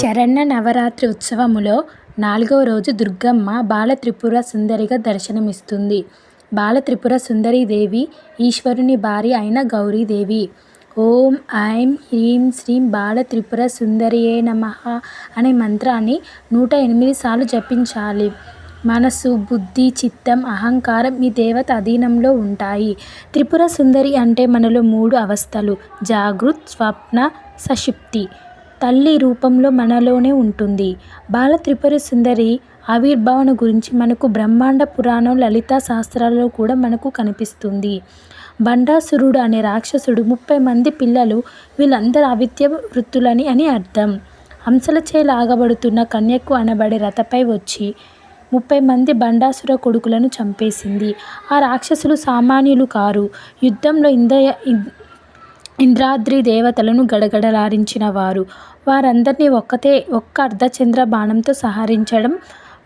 శరన్న నవరాత్రి ఉత్సవములో నాలుగవ రోజు దుర్గమ్మ బాలత్రిపుర సుందరిగా దర్శనమిస్తుంది. బాలత్రిపుర సుందరీదేవి ఈశ్వరుని భార్య అయిన గౌరీదేవి. ఓం ఐం హ్రీం శ్రీం బాలత్రిపుర సుందరియే నమ అనే మంత్రాన్ని నూట ఎనిమిది సార్లు జపించాలి. మనసు, బుద్ధి, చిత్తం, అహంకారం ఈ దేవత అధీనంలో ఉంటాయి. త్రిపుర సుందరి అంటే మనలో మూడు అవస్థలు జాగృత్, స్వప్న, సశిప్తి తల్లి రూపంలో మనలోనే ఉంటుంది. బాల త్రిపుర సుందరి ఆవిర్భావన గురించి మనకు బ్రహ్మాండ పురాణం, లలితా శాస్త్రాలలో కూడా మనకు కనిపిస్తుంది. బండాసురుడు అనే రాక్షసుడు ముప్పై మంది పిల్లలు వీళ్ళందరూ అవిద్యా వృత్తులని అని అర్థం. హంసలచే లాగబడుతున్న కన్యకు అనబడే రథపై వచ్చి ముప్పై మంది బండాసుర కొడుకులను చంపేసింది. ఆ రాక్షసులు సామాన్యులు కారు. యుద్ధంలో ఇంద్రాద్రి దేవతలను గడగడలాడించిన వారు. వారందరినీ ఒక్క అర్ధచంద్ర బాణంతో సంహరించడం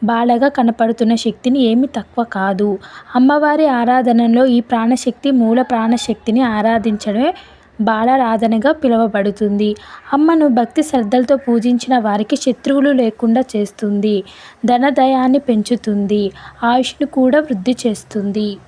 బాలగా కనపడుతున్న శక్తిని ఏమి తక్కువ కాదు. అమ్మవారి ఆరాధనలో ఈ ప్రాణశక్తి మూల ప్రాణశక్తిని ఆరాధించడమే బాలారాధనగా పిలువబడుతుంది. అమ్మను భక్తి శ్రద్ధలతో పూజించిన వారికి శత్రువులు లేకుండా చేస్తుంది. ధనదయాన్ని పెంచుతుంది. ఆయుష్ను కూడా వృద్ధి చేస్తుంది.